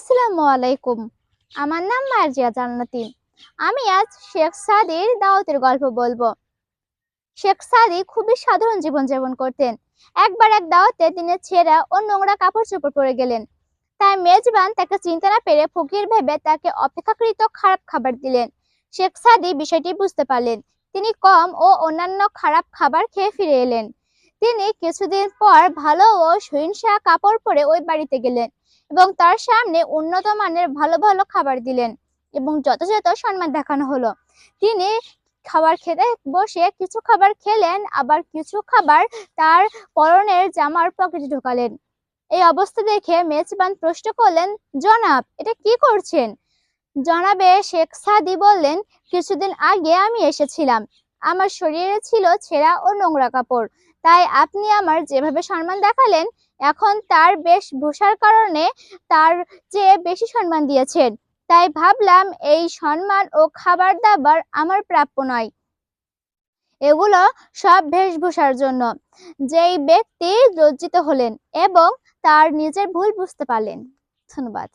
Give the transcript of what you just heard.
আসসালামু আলাইকুম। আমার নাম মার্জিয়া জান্নাতি আমি আজ শেখ সাদির দাওয়াতের গল্প বলব। শেখ সাদি খুবই সাধারণ জীবনযাপন করতেন। একবার এক দাওয়াতে তিনি ছেঁড়া ও নোংরা কাপড় চোপড় পরে গেলেন। তাই মেজবান তাকে চিন্তা না পেরে ফকির ভেবে তাকে অপেক্ষাকৃত খারাপ খাবার দিলেন। শেখ সাদি বিষয়টি বুঝতে পারলেন। তিনি কম ও অন্যান্য খারাপ খাবার খেয়ে ফিরে এলেন। তিনি কিছুদিন পর ভালো ও সহিংসা কাপড় পরে ওই বাড়িতে গেলেন এবং তার সামনে উন্নত মানের ভালো ভালো খাবার দিলেন এবং যথাযথ সম্মান দেখানো হলো। তিনি খাবার খেতে বসে কিছু খাবার খেলেন, আবার কিছু খাবার তার পরনের জামার পকেটে ঢোকালেন। এই অবস্থা দেখে মেজবান প্রশ্ন করলেন, জনাব, এটা কি করছেন? জনাবে শেখ সাদি বললেন, কিছুদিন আগে আমি এসেছিলাম। আমার শরীরে ছিল ছেঁড়া ও নোংরা কাপড়। তাই আপনি আমার যেভাবে সম্মান দেখালেন, এখন তার বেশভূষার কারণে তার চেয়ে বেশি সম্মান দিয়েছেন। তাই ভাবলাম এই সম্মান ও খাবার দাবার আমার প্রাপ্য নয়। এগুলো সব বেশভূষার জন্য। যেই ব্যক্তি লজ্জিত হলেন এবং তার নিজের ভুল বুঝতে পারলেন। ধন্যবাদ।